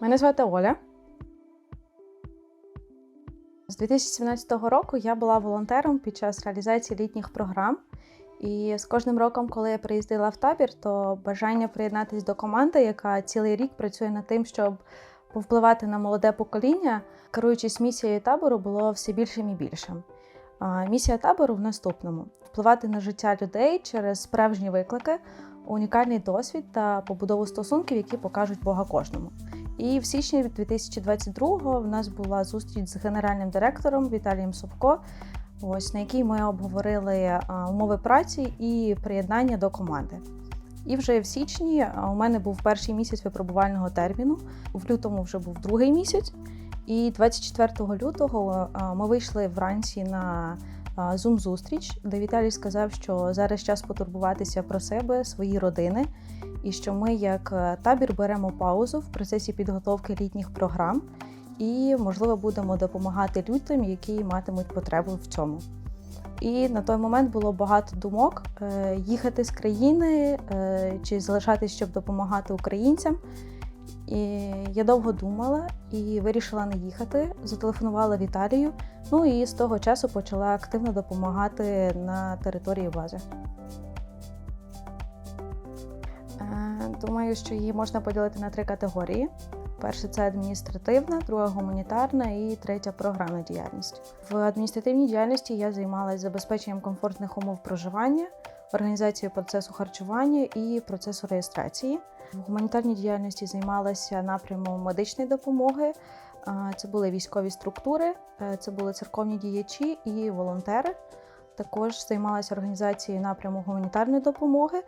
Мене звати Оля. З 2017 року я була волонтером під час реалізації літніх програм. І з кожним роком, коли я приїздила в табір, то бажання приєднатися до команди, яка цілий рік працює над тим, щоб повпливати на молоде покоління, керуючись місією табору, було все більшим і більшим. Місія табору в наступному: впливати на життя людей через справжні виклики, унікальний досвід та побудову стосунків, які покажуть Бога кожному. І в січні 2022-го в нас була зустріч з генеральним директором Віталієм Совко, ось на якій ми обговорили умови праці і приєднання до команди. І вже в січні у мене був перший місяць випробувального терміну, в лютому вже був другий місяць. І 24 лютого ми вийшли вранці на зум зустріч, де Віталій сказав, що зараз час потурбуватися про себе, свої родини, і що ми, як е, табір, беремо паузу в процесі підготовки літніх програм і, можливо, будемо допомагати людям, які матимуть потребу в цьому. І на той момент було багато думок е, їхати з країни е, чи залишатись, щоб допомагати українцям. І я довго думала і вирішила не їхати. Зателефонувала Віталію. Ну і з того часу почала активно допомагати на території бази. Е, Думаю, що її можна поділити на три категорії: перше це адміністративна, друга гуманітарна і третя програмна діяльність. В адміністративній діяльності я займалася забезпеченням комфортних умов проживання, організацією процесу харчування і процесу реєстрації. В гуманітарній діяльності займалася напрямом медичної допомоги. Це були військові структури, е, це були церковні діячі і волонтери. Також займалася організацією напряму гуманітарної допомоги,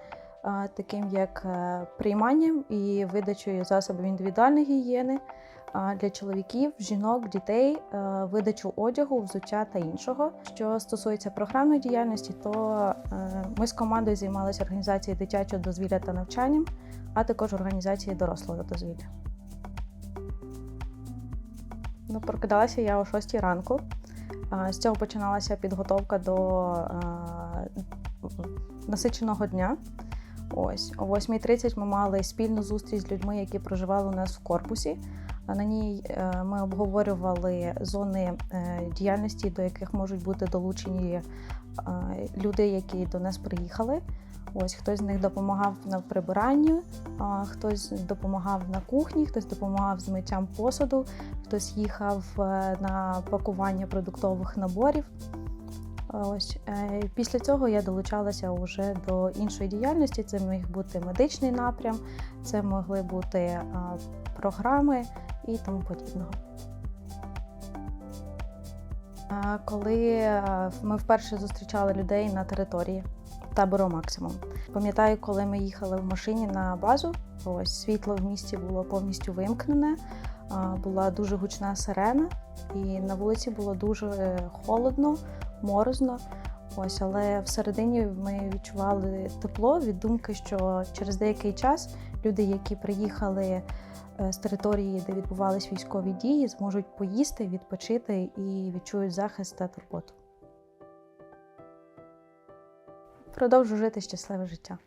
таким як е, прийманням і видачею засобів індивідуальної гігієни для чоловіків, жінок, дітей, е, видачу одягу, взуття та іншого. Що стосується програмної діяльності, то е, ми з командою займалися організацією дитячого дозвілля та навчанням, а також організацією дорослого дозвілля. Ну, прокидалася я о 6 ранку. З цього починалася підготовка до насиченого дня. Ось о 8.30 ми мали спільну зустріч з людьми, які проживали у нас в корпусі. На ній е, ми обговорювали зони е, діяльності, до яких можуть бути долучені е, люди, які до нас приїхали. Ось хтось з них допомагав на прибиранні, хтось допомагав на кухні, хтось допомагав з миттям посуду, хтось їхав на пакування продуктових наборів. Ось е, після цього я долучалася вже до іншої діяльності. Це міг бути медичний напрям, це могли бути програми і тому подібного. Коли ми вперше зустрічали людей на території табору максимум. Пам'ятаю, коли ми їхали в машині на базу, ось світло в місті було повністю вимкнене, була дуже гучна сирена, і на вулиці було дуже холодно, морозно. Ось, але всередині ми відчували тепло від думки, що через деякий час люди, які приїхали е, з території, де відбувались військові дії, зможуть поїсти, відпочити і відчують захист та турботу. Продовжу жити щасливе життя.